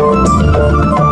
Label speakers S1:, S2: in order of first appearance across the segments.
S1: Thank you.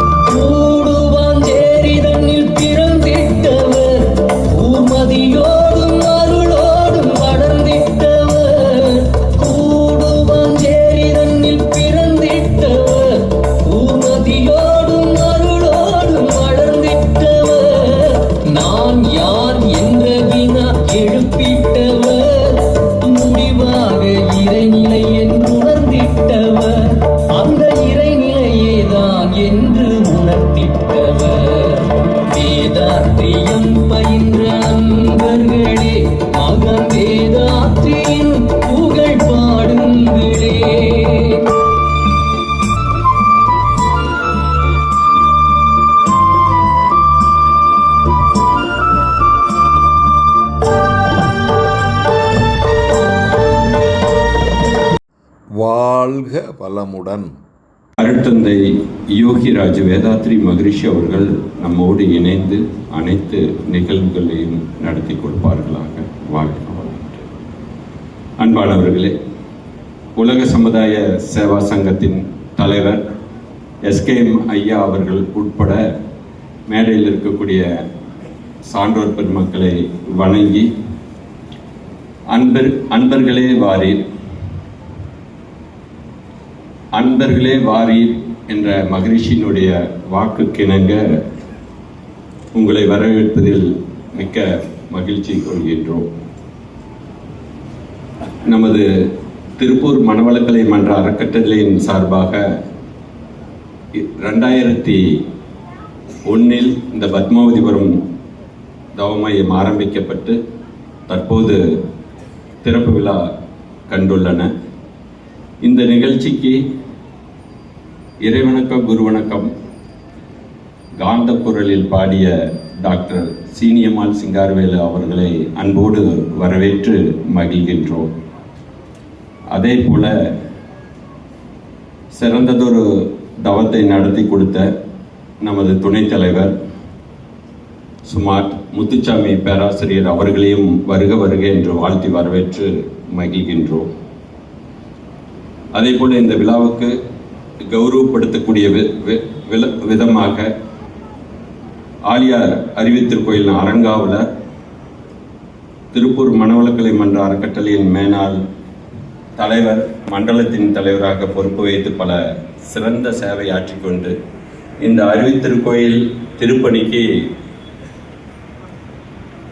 S2: வாழ்க வளமுடன்.
S3: அருட்தந்தை யோகிராஜ் வேதாத்ரி மகரிஷி அவர்கள் நம்மோடு இணைந்து அனைத்து நிகழ்வுகளையும் நடத்தி கொடுப்பார்களாக. வாழ்க அன்பானவர்களே உலக சமுதாய சேவா சங்கத்தின் தலைவர் எஸ்கேஎம் ஐயா அவர்கள் உட்பட மேடையில் இருக்கக்கூடிய சான்றோர் பெருமக்களை வணங்கி அன்பர் அன்பர்களே வாரீர் அன்பர்களே வாரீர் என்ற மகரிஷியினுடைய வாக்குக்கிணங்க உங்களை வரவேற்பதில் மிக்க மகிழ்ச்சி கொள்கின்றோம். நமது திருப்பூர் மனவளக்கலை மன்ற அறக்கட்டளையின் சார்பாக இ- ரெண்டாயிரத்தி ஒன்றில் இந்த பத்மாவதிபுரம் தவமையம் ஆரம்பிக்கப்பட்டு தற்போது திறப்பு விழா கண்டுள்ளன. இந்த நிகழ்ச்சிக்கு இறைவணக்கம் குருவணக்கம் காந்த குரலில் பாடிய டாக்டர் சீனியம்மாள் சிங்கார்வேலு அவர்களை அன்போடு வரவேற்று மகிழ்கின்றோம். அதே போல சிறந்ததொரு தவத்தை நடத்தி கொடுத்த நமது துணைத் தலைவர் சுமார் முத்துச்சாமி பேராசிரியர் அவர்களையும் வருக வருக என்று வாழ்த்தி வரவேற்று மகிழ்கின்றோம். அதே போல இந்த விழாவுக்கு கௌரவப்படுத்தக்கூடிய வி- வி- விதமாக ஆலியார் அறிவித்திருக்கோயில் அரங்காவில் திருப்பூர் மனவளக்கலை மன்ற அறக்கட்டளையின் மேனாள் தலைவர் மண்டலத்தின் தலைவராக பொறுப்பு வைத்து பல சிறந்த சேவை ஆற்றிக்கொண்டு இந்த அறிவித்திருக்கோயில் திருப்பணிக்கு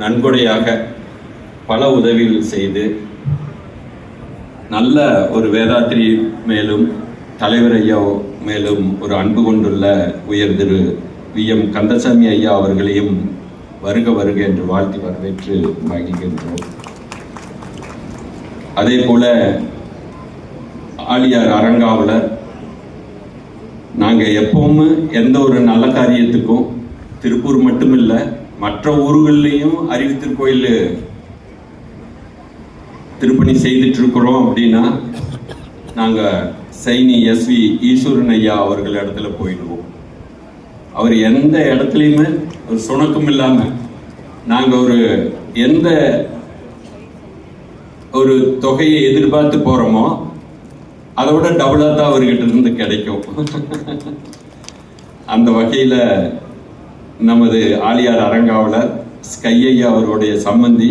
S3: நன்கொடையாக பல உதவிகள் செய்து நல்ல ஒரு வேதாத்திரி மேலும் தலைவர் ஐயா மேலும் ஒரு அன்பு கொண்டுள்ள உயர் திரு வி எம் கந்தசாமி ஐயா அவர்களையும் வருக வருக என்று வாழ்த்தி வரவேற்று மகிழ்கின்றோம். அதே போல ஆலியார் அரங்காவலர் நாங்கள் எப்பவும் எந்த ஒரு நல்ல காரியத்துக்கும் திருப்பூர் மட்டுமில்லை மற்ற ஊர்கள்லையும் அறிவித்திருக்கோயில் திருப்பணி செய்துட்டு இருக்கிறோம் அப்படின்னா நாங்கள் சைனி எஸ்வி ஈஸ்வரன் ஐயா அவர்கள் இடத்துல போயிடுவோம். அவர் எந்த இடத்துலையுமே ஒரு சுணக்கம் இல்லாமல் நாங்கள் ஒரு எந்த ஒரு தொகையை எதிர்பார்த்து போகிறோமோ அதை விட டபுளாக தான் அவர்கிட்ட இருந்து கிடைக்கும். அந்த வகையில் நமது ஆலியார் அரங்காவலர் ஸ்கையா அவருடைய சம்பந்தி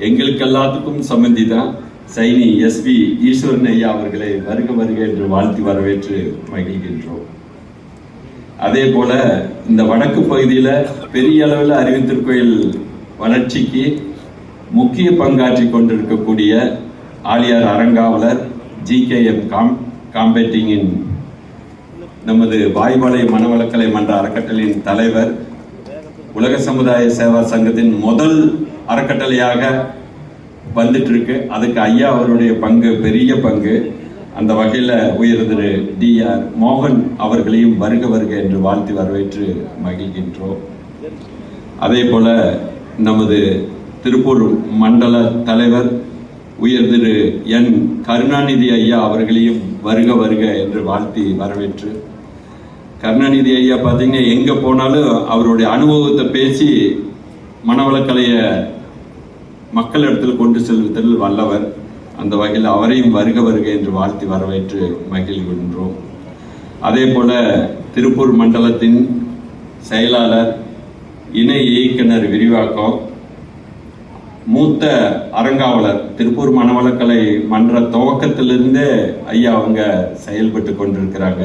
S3: எங்களுக்கு எல்லாத்துக்கும் சம்பந்தி தான் சைனி எஸ்பி ஈஸ்வரன் ஐயா அவர்களை வருக வருக என்று வாழ்த்தி வரவேற்று மகிழ்கின்றோம். அதே போல இந்த வடக்கு பகுதியில் பெரிய அளவில் அறிவித்திருக்கோயில் வளர்ச்சிக்கு முக்கிய பங்காற்றி கொண்டிருக்கக்கூடிய ஆலியார் அரங்காவலர் ஜி கே எம் காம் காம்பேட்டிங்கின் நமது வாய்மலை மனவளக்கலை மன்ற அறக்கட்டளையின் தலைவர் உலக சமுதாய சேவா சங்கத்தின் முதல் அறக்கட்டளையாக வந்துட்டு இருக்கு அதுக்கு ஐயா அவருடைய பங்கு பெரிய பங்கு. அந்த வகையில் உயர் திரு டி ஆர் மோகன் அவர்களையும் வருக வருக என்று வாழ்த்தி வரவேற்று மகிழ்கின்றோம். அதே போல நமது திருப்பூர் மண்டல தலைவர் உயர் திரு என் கருணாநிதி ஐயா அவர்களையும் வருக வருக என்று வாழ்த்தி வரவேற்று கருணாநிதி ஐயா பார்த்தீங்கன்னா எங்கே போனாலும் அவருடைய அனுபவத்தை பேசி மனவளக்கலையை மக்கள் இடத்துல கொண்டு செல்வதில் வல்லவர். அந்த வகையில் அவரையும் வருக வருக என்று வாழ்த்தி வரவேற்று மகிழ்கின்றோம். அதே போல திருப்பூர் மண்டலத்தின் செயலாளர் இணை இயக்குனர் விரிவாக்கம் மூத்த அறங்காவலர் திருப்பூர் மனவளக்கலை மன்ற துவக்கத்திலிருந்தே ஐயா அவங்க செயல்பட்டு கொண்டிருக்கிறாங்க.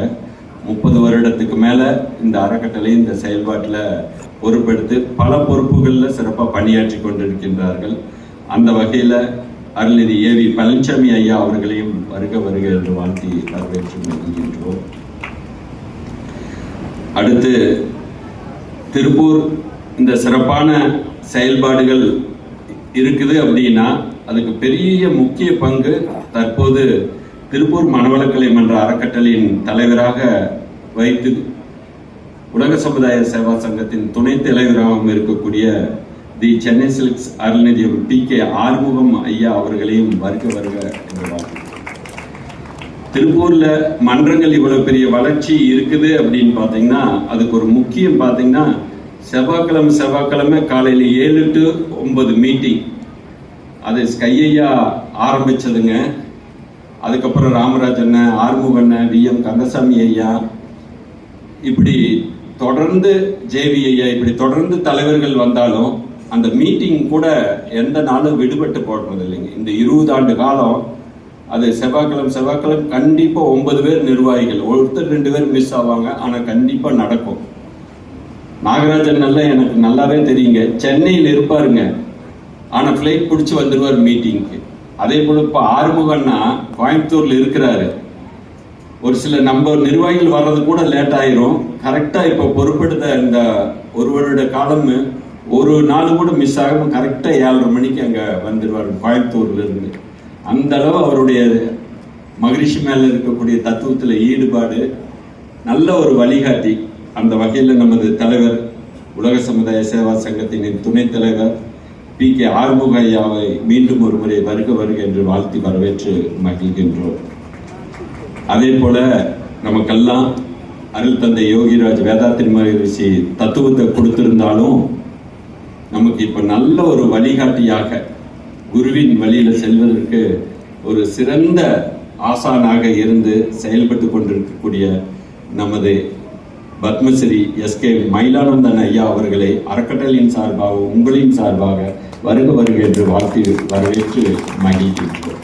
S3: முப்பது வருடத்துக்கு மேலே இந்த அறக்கட்டளை இந்த செயல்பாட்டில் பொறுப்பெடுத்து பல பொறுப்புகளில் சிறப்பாக பணியாற்றி கொண்டிருக்கின்றார்கள். அந்த வகையில் அருளிதி ஏவி பழனிசாமி ஐயா அவர்களையும் வருக வருக என்று வாழ்த்தி வரவேற்று வருகின்றோம் அடுத்து திருப்பூர் இந்த சிறப்பான செயல்பாடுகள் இருக்குது அப்படின்னா அதுக்கு பெரிய முக்கிய பங்கு தற்போது திருப்பூர் மனவளக்கலை மன்ற அறக்கட்டளையின் தலைவராக வைத்து உலக சமுதாய சேவா சங்கத்தின் துணைத் தலைவராகவும் இருக்கக்கூடிய தி சென்னை சில்க்ஸ் அருள்நிதியம் டி கே ஆறுமுகம் ஐயா அவர்களையும் வருக வருக என்று திருப்பூர்ல மன்றங்கள் இவ்வளவு பெரிய வளர்ச்சி இருக்குது அப்படின்னு பாத்தீங்கன்னா அதுக்கு ஒரு முக்கியம் பாத்தீங்கன்னா செவ்வாய்க்கிழமை செவ்வாய்க்கிழமை காலையில ஏழு டு ஒன்பது மீட்டிங் அது ஸ்கையா ஆரம்பிச்சதுங்க. அதுக்கப்புறம் ராமராஜ் அண்ணன் ஆறுமுக அண்ணன் வி எம் கந்தசாமி ஐயா. இப்படி தொடர்ந்து ஜேவி ஐயா இப்படி தொடர்ந்து தலைவர்கள் வந்தாலும் அந்த மீட்டிங் கூட எந்த நாளும் விடுபட்டு போடுறது இல்லைங்க இந்த இருபது ஆண்டு காலம் அது செவ்வாய்க்கிழமை செவ்வாய்க்கிழமை கண்டிப்பாக ஒன்பது பேர் நிர்வாகிகள். ஒருத்தர் ரெண்டு பேர் மிஸ் ஆவாங்க. ஆனால் கண்டிப்பாக நடக்கும். நாகராஜன் நல்லா எனக்கு நல்லாவே தெரியுங்க. சென்னையில் இருப்பாருங்க. ஆனால் ஃப்ளைட் பிடிச்சி வந்துடுவார் மீட்டிங்க்கு அதே போல இப்போ ஆறுமுகன்னா கோயம்புத்தூர்ல இருக்கிறாரு. ஒரு சில நம்ம நிர்வாகிகள் வர்றது கூட லேட் ஆயிரும். கரெக்டா இப்போ பொறுப்பெடுத்த இந்த ஒரு வருட காலம் ஒரு நாள் கூட மிஸ் ஆகாம கரெக்டா ஏழரை மணிக்கு அங்க வந்துடுவார் கோயம்புத்தூர்ல இருந்து. அந்த அளவு அவருடைய மகிழ்ச்சி மேல இருக்கக்கூடிய தத்துவத்துல ஈடுபாடு நல்ல ஒரு வழிகாட்டி. அந்த வகையில் நமது தலைவர் உலக சமுதாய சேவா சங்கத்தின் துணைத் தலைவர் பி கே ஆறுமுக ஐயாவை மீண்டும் ஒரு முறை வருக வருக என்று வாழ்த்தி வரவேற்று மகிழ்கின்றோம். அதே போல நமக்கெல்லாம் அருள் தந்தை யோகிராஜ் வேதாத்திரி மகரிஷி தத்துவத்தை கொடுத்திருந்தாலும் நமக்கு இப்ப நல்ல ஒரு வழிகாட்டியாக குருவின் வழியில செல்வதற்கு ஒரு சிறந்த ஆசானாக இருந்து செயல்பட்டு கொண்டிருக்கக்கூடிய நமது பத்மஸ்ரீ எஸ் கே மயிலானந்தன் ஐயா அவர்களை அறக்கட்டளையின் சார்பாக உங்களின் சார்பாக வருக வருக என்று வாழ்த்து வரவேற்று மகிழ்கின்றோம்.